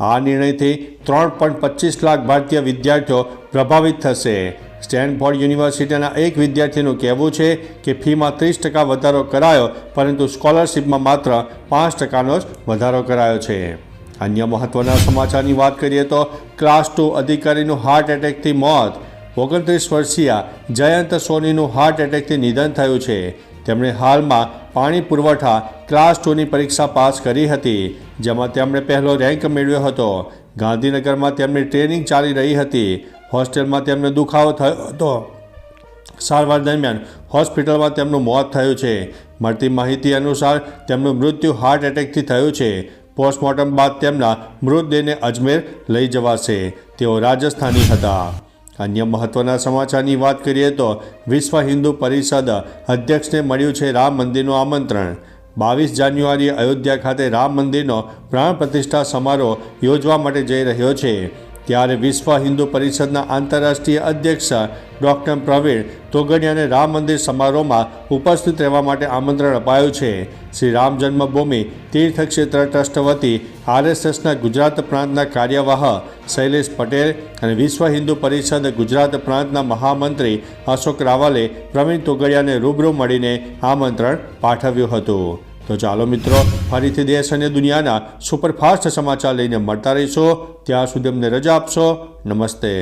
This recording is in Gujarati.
આ નિર્ણયથી ત્રણ પોઈન્ટ પચીસ લાખ ભારતીય વિદ્યાર્થીઓ પ્રભાવિત થશે. સ્ટેનફોર્ડ યુનિવર્સિટીના એક વિદ્યાર્થીનું કહેવું છે કે ફીમાં ત્રીસ ટકા વધારો કરાયો, પરંતુ સ્કોલરશિપમાં માત્ર પાંચ ટકાનો જ વધારો કરાયો છે. અન્ય મહત્વના સમાચારની વાત કરીએ તો ક્લાસ ટુ અધિકારીનું હાર્ટ એટેકથી મોત. ઓગણત્રીસ વર્ષીય જયંત સોનીનું હાર્ટ એટેકથી નિધન થયું છે. તેમણે હાલમાં પાણી પુરવઠા ક્લાસ ટુની પરીક્ષા પાસ કરી હતી, જેમાં તેમણે પહેલો રેન્ક મેળવ્યો હતો. ગાંધીનગરમાં તેમની ટ્રેનિંગ ચાલી રહી હતી. હોસ્ટેલમાં તેમને દુખાવો થયો હતો. સારવાર દરમિયાન હોસ્પિટલમાં તેમનું મોત થયું છે. મળતી માહિતી અનુસાર તેમનું મૃત્યુ હાર્ટ એટેકથી થયું છે. પોસ્ટમોર્ટમ બાદ તેમના મૃતદેહને અજમેર લઈ જવાશે. તેઓ રાજસ્થાની હતા. અન્ય મહત્વના સમાચારની વાત કરીએ તો વિશ્વ હિન્દુ પરિષદ અધ્યક્ષને મળ્યું છે રામ મંદિરનું આમંત્રણ. બાવીસ જાન્યુઆરીએ અયોધ્યા ખાતે રામ મંદિરનો પ્રાણ પ્રતિષ્ઠા સમારોહ યોજવા માટે જઈ રહ્યો છે. ત્યારે વિશ્વ હિન્દુ પરિષદના આંતરરાષ્ટ્રીય અધ્યક્ષ ડૉક્ટર પ્રવીણ તોગડિયાને રામ મંદિર સમારોહમાં ઉપસ્થિત રહેવા માટે આમંત્રણ અપાયું છે. શ્રી રામ જન્મભૂમિ તીર્થ ક્ષેત્ર ટ્રસ્ટ વતી આરએસએસના ગુજરાત પ્રાંતના કાર્યવાહ શૈલેષ પટેલ અને વિશ્વ હિન્દુ પરિષદ ગુજરાત પ્રાંતના મહામંત્રી અશોક રાવલે પ્રવીણ તોગડિયાને રૂબરૂ મળીને આમંત્રણ પાઠવ્યું હતું. તો ચાલો મિત્રો, ફરીથી દેશ અને દુનિયાના સુપરફાસ્ટ સમાચાર લઈને મળતા રહીશો. ત્યાં સુધી અમને રજા આપશો. નમસ્તે.